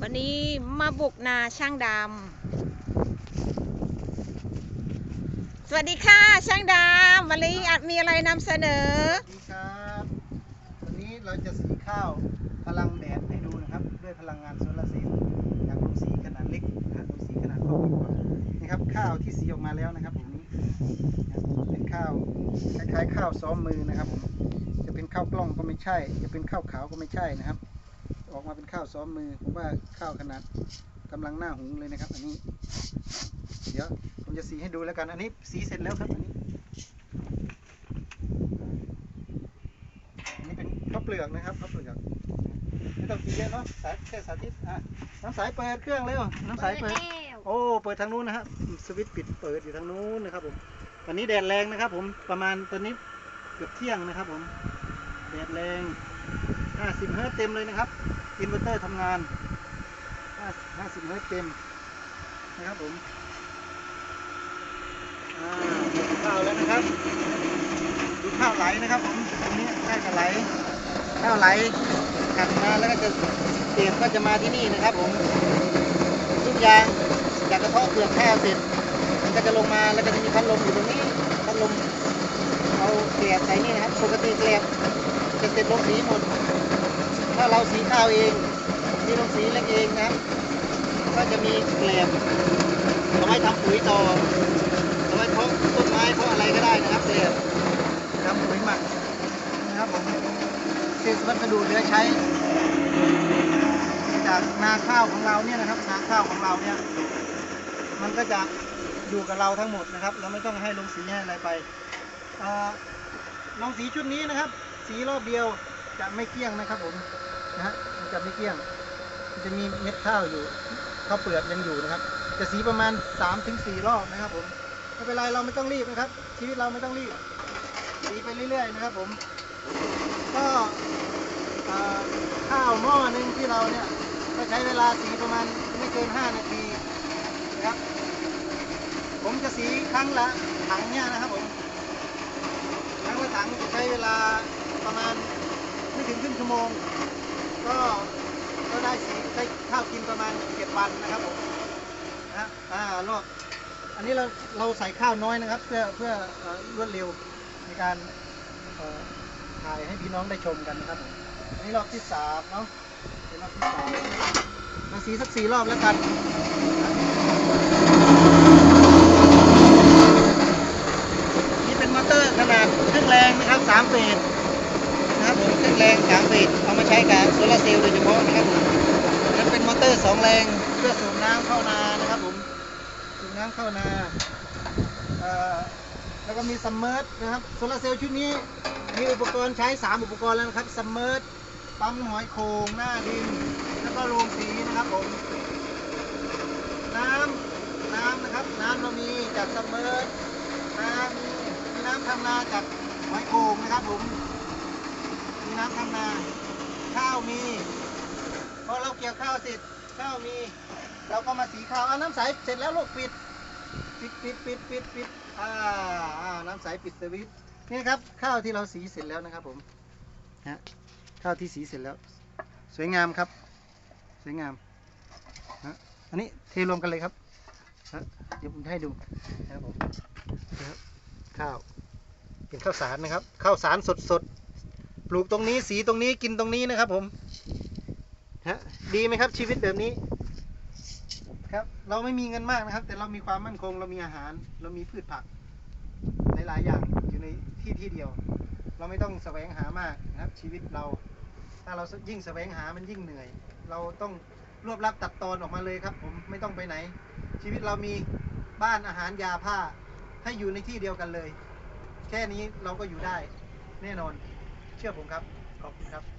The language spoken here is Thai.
วันนี้มาบุกนาช่างดำ สวัสดีค่ะ ช่างดำวันนี้อาจมีอะไรนำเสนอ สวัสดีครับ วันนี้เราจะสีข้าวพลังแดดให้ดูนะครับ ด้วยพลังงานโซลาร์เซลล์จากโรงสีขนาดเล็กนะโรงสีขนาดครอบครัวนี่ครับข้าวที่สีออกมาแล้วนะครับผมนี่นะเป็นข้าวคล้ายๆข้าวซ้อมมือนะครับผมจะเป็นข้าวกล้องก็ไม่ใช่ จะเป็นข้าวขาวก็ไม่ใช่นะครับ ออกมาเป็นข้าวซ้อมมือ ผมว่าข้าวขนาดกำลังหน้าหุงเลยนะครับ อันนี้ เดี๋ยวผมจะสีให้ดูแล้วกัน อันนี้สีเสร็จแล้วครับ อันนี้อันนี้เป็นข้าวเปลือกนะครับข้าวเปลือกไม่ต้องกินเยอะเนาะสายแค่สาธิตอะน้ำสายเปิดเครื่องเร็วน้ำสายเปิด โอ้เปิดทางนู้นนะครับสวิตช์ปิดเปิดอยู่ทางนู้นนะครับผมตอนนี้แดดแรงนะครับ ผมประมาณตอนนี้เกือบเที่ยงนะครับ ผมแดดแรง 50เฮิร์ตเต็มเลยนะครับ อินเวอร์เตอร์ทำงาน 50เฮิร์ตเต็มนะครับผมอ่าดูข้าวแล้วนะครับ ดูข้าวไหลนะครับผมตรงนี้ใกล้จะไหล ข้าวไหลขัดมาแล้วก็จะเปลี่ยนก็จะมาที่นี่นะครับผมทุกอย่างจากกระเทาะเปลือกข้าวเสร็จมันก็จะลงมาแล้วก็จะมีพัดลมอยู่ตรงนี้พัดลมเอาเกลียบใส่นี่นะครับปกติเกลียบจะเสร็จลงสีหมด ถ้าเราสีข้าวเองมีลงสีเล็กเองนะครับ ก็จะมีเกลียบเอาไว้ทำปุ๋ยต่อเอาไว้เพาะต้นไม้เพาะอะไรก็ได้นะครับเกลียบทำปุ๋ยหมักนะครับผมเป็นวัสดุเหลือใช้จากนาข้าวของเราเนี่ยนะครับนาข้าวของเราเนี่ยมันก็จะอยู่กับเราทั้งหมดนะครับ เราไม่ต้องให้ลงสีให้อะไรไปเอ่อลงสีชุดนี้นะครับ สีรอบเดียว จะไม่เกี้ยงนะครับผมนะฮะมันจะไม่เกี้ยง มันจะมีเม็ดข้าวอยู่ข้าวเปลือกยังอยู่นะครับ จะสีประมาณ3-4ถึงรอบนะครับผมไม่เป็นไรเราไม่ต้องรีบนะครับ ชีวิตเราไม่ต้องรีบสีไปเรื่อยๆนะครับผม ก็ข้าวหม้อหนึ่งที่เราเนี่ยก็ใช้เวลาสีประมาณไม่เกิน 5 นาทีนะครับ ผมจะสีครั้งละถังเนี่ยนะครับผมครั้งละถังจะใช้เวลาประมาณ ไม่ถึงครึ่งชั่วโมง ก็ก็ได้สีได้ข้าวกินประมาณเจ็ดวันนะครับผมนะฮะอ่ารอบอันนี้เราเราใส่ข้าวน้อยนะครับ เพื่อเพื่อรวดเร็วในการถ่ายให้พี่น้องได้ชมกันนะครับผมอันนี้รอบที่สามเนาะเป็นรอบที่สามมาสีสักสี่รอบแล้วกันนี่เป็นมอเตอร์ขนาดเครื่องแรงนะครับสามเฟส นะครับเครื่องแรงสามเฟสเอามาใช้กับโซลาร์เซลล์โดยเฉพาะนะครับผมนั้นเป็นมอเตอร์สองแรงเพื่อสูบน้ำเข้านานะครับผมสูบน้ำเข้านาแล้วก็มีซัมเมอร์นะครับโซลาร์เซลล์ชุดนี้มีอุปกรณ์ใช้ 3 อุปกรณ์แล้วนะครับซัมเมอร์ปั๊มหอยโขงหน้าดิน แล้วก็โรงสีนะครับผมน้ำน้ำนะครับน้ำเรามีจากซัมเมอร์น้ำมีน้ำทำนาจากหอยโขงนะครับผม น้ำทำนา ข้าวมีพอเราเกี่ยวข้าวเสร็จข้าวมี เราก็มาสีข้าวเอาน้ำใสเสร็จแล้วลูกปิด ปิดปิดปิดปิดปิดอ่าอ่าน้ำใสปิดสวิตช์นี่ครับข้าวที่เราสีเสร็จแล้วนะครับผมฮะข้าวที่สีเสร็จแล้ว สวยงามครับ สวยงามฮะอันนี้เทรวมกันเลยครับฮะเดี๋ยวผมให้ดูนะครับผมนะครับข้าวเป็นข้าวสารนะครับข้าวสารสดสดๆ ปลูกตรงนี้สีตรงนี้กินตรงนี้นะครับผมฮะดีไหมครับชีวิตแบบนี้ ครับ เราไม่มีเงินมากนะครับ แต่เรามีความมั่นคง เรามีอาหาร เรามีพืชผักหลายๆอย่างอยู่ในที่ที่เดียว เราไม่ต้องแสวงหามากนะครับ ชีวิตเรา ถ้าเรายิ่งแสวงหามันยิ่งเหนื่อย เราต้องรวบรัดตัดตอนออกมาเลยครับ ผมไม่ต้องไปไหน ชีวิตเรามีบ้านอาหารยาผ้าให้อยู่ในที่เดียวกันเลย แค่นี้เราก็อยู่ได้แน่นอน เชื่อผมครับ ขอบคุณครับ